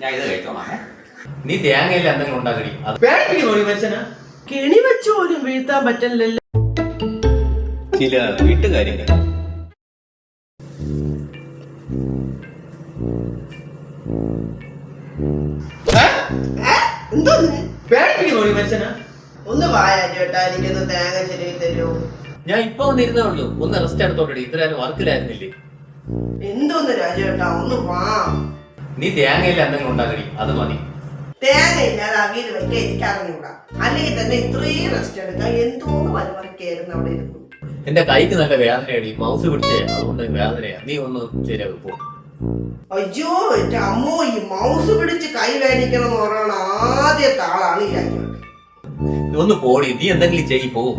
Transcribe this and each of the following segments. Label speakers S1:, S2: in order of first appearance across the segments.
S1: ഞാൻ ഇത് കഴിച്ചോളാം. നീ എന്തെങ്കിലും
S2: മനുഷ്യന്.
S3: കെണി വെച്ച് പോലും വീഴ്ത്താൻ പറ്റില്ലല്ലോ.
S1: ചില വീട്ടുകാര്യങ്ങൾ.
S3: എന്തോന്ന്
S2: പേടിപ്പിക്കുന്നു ഈ മനുഷ്യന്.
S3: ഒന്ന് വായ ചേട്ടാ എനിക്കൊന്ന് തേങ്ങ ശരി തരൂ.
S1: ഞാൻ ഇപ്പൊ വന്നിരുന്നേ ഉള്ളൂ. ഒന്ന് റെസ്റ്റ് എടുത്തോട്ടെ ഇത്രയും വർക്കിലായിരുന്നില്ലേ
S3: എന്തോന്ന് രാജേട്ടാ ഒന്ന് വാ.
S1: നീ തേങ്ങയില്ല എന്തെങ്കിലും ഉണ്ടാക്കി അത് മതി.
S3: തേങ്ങ ഇല്ലാതെ അവിയൽ വെക്കാൻ എനിക്ക് അറിഞ്ഞൂടാ. അല്ലെങ്കിൽ തന്നെ ഇത്രയും റെസ്റ്റ് എടുക്കാൻ എന്തോന്ന് വരവറക്കായിരുന്നു അവിടെ ഇരുന്നു.
S1: എന്റെ കൈക്ക് നല്ല വേദനയടി മൗസ് പിടിച്ചേ അതുകൊണ്ട് വേദനയാ. നീ ഒന്ന് ശരിയാകും പോ.
S3: അയ്യോ എന്റെ അമ്മോ ഈ മൗസ് പിടിച്ച് കൈ വേദിക്കണം എന്ന് പറയണ ആദ്യത്തെ ആളാണ് ഈ രാജേട്ടൻ.
S1: ഒന്ന് പോടി നീ എന്തെങ്കിലും ചെയ്യിപ്പോ പോ.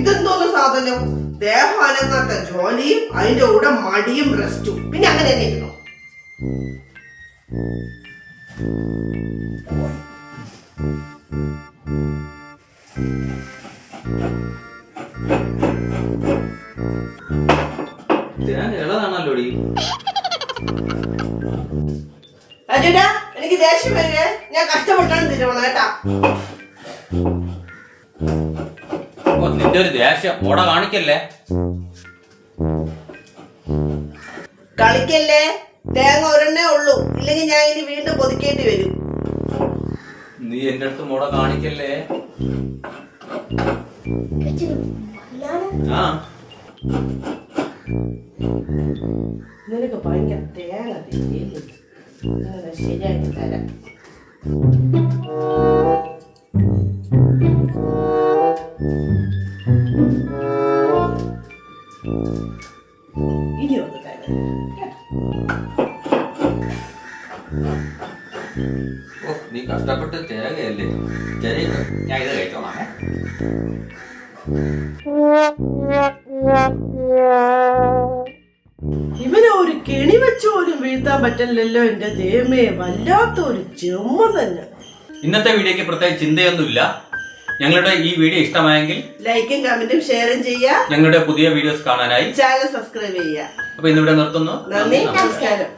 S3: ഇതെന്തോന്ന് സാധനം? ദേഹം അനങ്ങാത്ത ജോലിയും അതിന്റെ കൂടെ മടിയും റെസ്റ്റും പിന്നെ അങ്ങനെ തന്നെ ഇരുന്നു?
S1: ഇളതാണല്ലോടി
S3: എനിക്ക് ദേഷ്യം വരെ ഞാൻ കഷ്ടപ്പെട്ടാണ് തിരുവണം കേട്ടാ.
S1: നിന്റെ ഒരു ദേഷ്യം. ഓട കാണിക്കല്ലേ?
S3: കളിക്കല്ലേ? തേങ്ങ ഒരെണ്ണേ ഉള്ളൂ. ഇല്ലെങ്കിൽ ഞാൻ ഇനി വീണ്ടും പൊതിക്കേണ്ടി വരും.
S1: നീ എന്റെ അടുത്ത് മുട കാണിക്കല്ലേ? ആ.
S3: നിനക്ക് ഭയങ്കര തേങ്ങ ശരിയായിട്ട് തരാം. ഇനി ഒന്ന് തരാം
S1: ഓ നീ കഷ്ടപ്പെട്ട് തേങ്ങയല്ലേ ശരി ഞാൻ ഇത് കഴിച്ചോളാം
S3: ഇവനെ ഒരു കെണി വെച്ച് പോലും വീഴ്ത്താൻ പറ്റില്ലല്ലോ എന്റെ ദേമേ വല്ലാത്ത ഒരു ചെമ്മ തന്നെ
S1: ഇന്നത്തെ വീഡിയോക്ക് പ്രത്യേക ചിന്തയൊന്നുമില്ല. ഞങ്ങളുടെ ഈ വീഡിയോ ഇഷ്ടമായെങ്കിൽ
S3: ലൈക്കും കമന്റും ഷെയറും ചെയ്യുക.
S1: ഞങ്ങളുടെ പുതിയ വീഡിയോസ് കാണാനായി.
S3: ചാനൽ സബ്സ്ക്രൈബ് ചെയ്യുക.
S1: അപ്പൊ ഇന്നിവിടെ നിർത്തുന്നു.
S3: നന്ദി നമസ്കാരം.